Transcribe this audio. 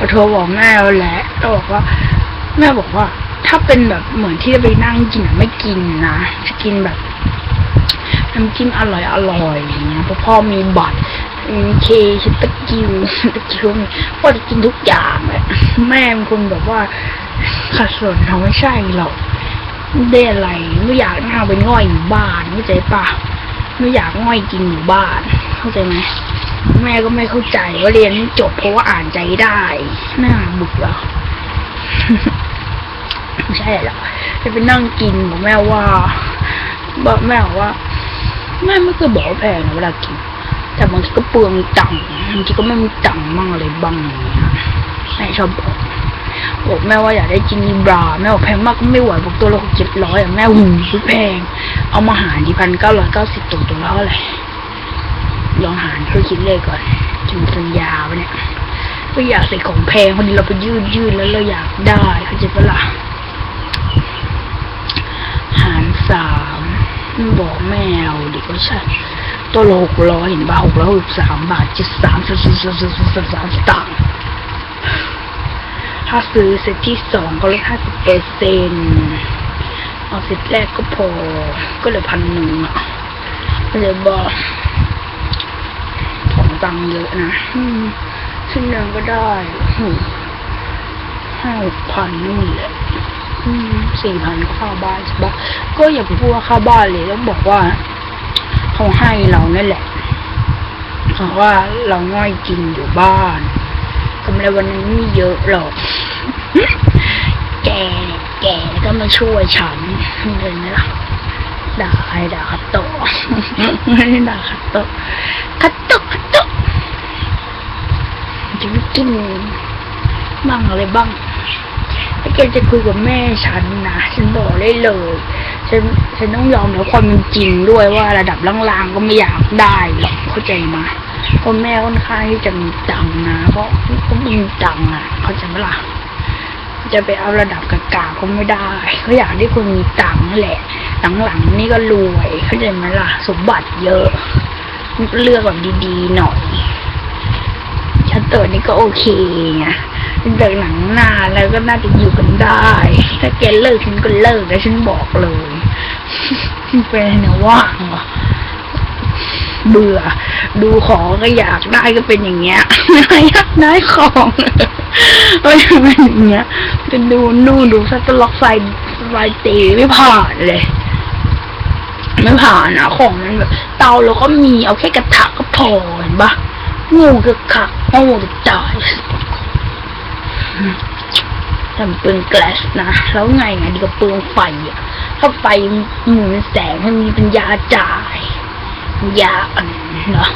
ก็โทรบอกแม่แล้วแหละแล้วบอกว่า แม่บอกว่า ถ้าเป็นแบบเหมือนที่ไปนั่งกินไม่กินนะจะกินแบบน้ำจิ้มอร่อยอร่อยอย่างเงี้ยเพราะพ่อมีบัตรมีเคชตะกิวตะกิวพ่อจะกินทุกอย่างเลยแม่เป็นคนแบบว่าขัดสนเขาไม่ใช่หรอกไม่ได้อะไรไม่อยากนั่งไปง่อยอยู่บ้านเข้าใจปะไม่อยากง่อยกินอยู่บ้าน เข้าใจไหม แม่ก็ไม่เข้าใจว่าเรียนจบเพราะว่าอ่านใจได้น่าเบื่อไม่ใช่หรอกจะไปนั่งกินบอกแม่ว่าบอกแม่ว่า แม่ไม่เคยบอกแพงนะเวลากิน แต่บางทีก็เปลืองตังค์บางทีก็ไม่มีตังค์บ้างอะไรบ้างอย่างเงี้ยแม่ชอบบอกบอกแม่ว่าอยากได้จินีบราแม่บอกแพงมากก็ไม่ไหวบอกตัวละเจ็ดร้อยอะแม่หูแพง เอามาหารที่พันเก้าร้อยเก้าสิบตัวตัวละเท่าไหร่ ลองหารเพื่อคิดเลขก่อนจะมีสัญญาปะเนี่ยก็อยากใส่ของแพงพอดีเราไปยืดยืดแล้วเราอยากได้เข้าใจปะล่ะหารสามบอกแมวดิก็ใช่ตัวละหกร้อยเห็นป่ะหกร้อยหกสามบาทเจ็ดสามสามสามสามสามสามสามสตางค์ถ้าซื้อเซตที่สองก็ลดห้าสิบเปอร์เซ็นต์เอาเซตแรกก็พอก็เหลือพันหนึ่งอะก็เลยบอก ตังค์เยอะนะอืมชิ้นหนึ่งก็ได้อืมห้าหกพันนู่นแหละสี่พันก็ค่าบ้านใช่ปะก็อย่าไปพูดว่าค่าบ้านเลยต้องบอกว่า เขาให้เรานั่นแหละเพราะว่าเราง่อยกินอยู่บ้านกำไรวันนึงไม่เยอะหรอกแกเนี่ยแกแล้วก็มาช่วยฉันเห็นไหมล่ะด่าใครด่าคัตโตะไม่ได้ด่าคัตโตะคัตโตะคัตโตะ จะไปกินบ้างอะไรบ้างถ้าแกจะคุยกับแม่ฉันนะฉันบอกได้เลยฉันฉันต้องยอมรับความเป็นจริงด้วยว่าระดับล่างๆก็ไม่อยากได้หรอกเข้าใจมาเพราะแม่ค่อนข้างที่จะมีตังนะเพราะก็มีตังอะ เข้าใจไหมล่ะจะไปเอาระดับกากาก็ไม่ได้เขาอยากได้คนมีตังแหละหลังๆนี่ก็รวยเข้าใจไหมล่ะ สมบัติเยอะ เลือกแบบดีๆหน่อย เตอร์นี่ก็โอเคไงเดินหนังหน้าแล้วก็น่าจะอยู่กันได้ ถ้าแกเลิกฉันก็เลิกแล้วฉันบอกเลยเป็นนะว่างวะเบื่อ ดูของก็อยากได้ก็เป็นอย่างเงี้ยอยากได้ของก็จะเป็นอย่างเงี้ยจะดูนู่นดูสตล็อกไฟไฟตีไม่ผ่านเลย ไม่ผ่านอะของมันแบบเตาเราก็มีเอาแค่กระทะก็พอเห็นปะงูกระขัก งูจะตายทำปืนแกลสนะ แล้วไงไงดีกับปืนไฟอะ ถ้าไฟหมุนแสงมันมีปัญญาจ่าย ยาอ่อนเนาะ